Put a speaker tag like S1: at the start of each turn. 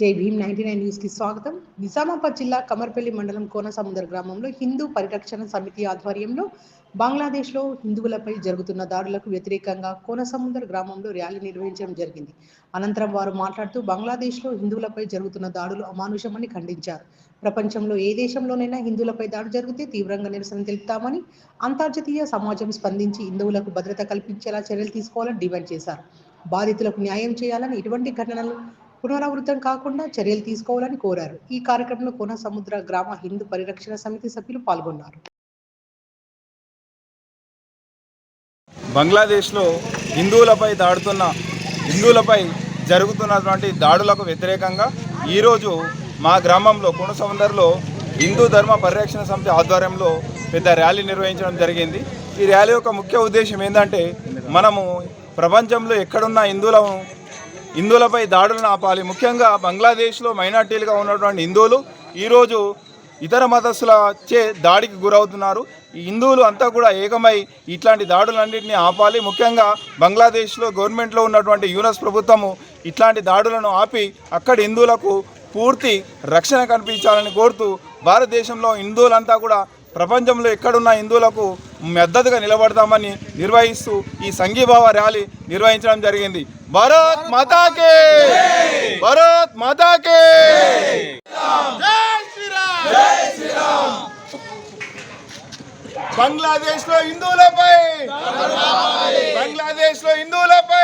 S1: జై Bhim ninety nine న్యూస్కి స్వాగతం. నిజామాబాద్ జిల్లా కమర్పల్లి మండలం కోనసముద్ర గ్రామంలో హిందూ పరిరక్షణ సమితి ఆధ్వర్యంలో బంగ్లాదేశ్లో హిందువులపై జరుగుతున్న దాడులకు వ్యతిరేకంగా కోనసముద్ర గ్రామంలో ర్యాలీ నిర్వహించడం జరిగింది. అనంతరం వారు మాట్లాడుతూ బంగ్లాదేశ్లో హిందువులపై జరుగుతున్న దాడులు అమానుషమని ఖండించారు. ప్రపంచంలో ఏ దేశంలోనైనా హిందువులపై దాడి జరిగితే తీవ్రంగా నిరసన తెలుపుతామని అంతర్జాతీయ సమాజం స్పందించి హిందువులకు భద్రత కల్పించేలా చర్యలు తీసుకోవాలని డిమాండ్ చేశారు. బాధితులకు న్యాయం చేయాలని ఇటువంటి ఘటనలు పునరావృతం కాకుండా చర్యలు తీసుకోవాలని కోరారు. ఈ కార్యక్రమంలో కోన సముద్ర గ్రామ హిందూ పరిరక్షణ సమితి సభ్యులు పాల్గొన్నారు.
S2: బంగ్లాదేశ్లో హిందువులపై దాడుతున్న హిందువులపై జరుగుతున్నటువంటి దాడులకు వ్యతిరేకంగా ఈరోజు మా గ్రామంలో కుణసముందర్లో హిందూ ధర్మ పరిరక్షణ సమితి ఆధ్వర్యంలో పెద్ద ర్యాలీ నిర్వహించడం జరిగింది. ఈ ర్యాలీ యొక్క ముఖ్య ఉద్దేశం ఏంటంటే మనము ప్రపంచంలో ఎక్కడున్న హిందువులను హిందువులపై దాడులను ఆపాలి ముఖ్యంగా బంగ్లాదేశ్లో మైనార్టీలుగా ఉన్నటువంటి హిందువులు ఈరోజు ఇతర మతస్థుల చే దాడికి గురవుతున్నారు. ఈ హిందువులు అంతా కూడా ఏకమై ఇట్లాంటి దాడులన్నింటినీ ఆపాలి. ముఖ్యంగా బంగ్లాదేశ్లో గవర్నమెంట్లో ఉన్నటువంటి యూనస్ ప్రభుత్వము ఇట్లాంటి దాడులను ఆపి అక్కడి హిందువులకు పూర్తి రక్షణ కల్పించాలని కోరుతూ భారతదేశంలో హిందువులంతా కూడా ప్రపంచంలో ఎక్కడున్న హిందువులకు మద్దతుగా నిలబడతామని నిర్వహిస్తూ ఈ సంఘీభావ ర్యాలీ నిర్వహించడం జరిగింది. భారత్ మాతాకే! భారత్ మాతాకే! బంగ్లాదేశ్లో హిందువులపై! బంగ్లాదేశ్లో హిందువులపై!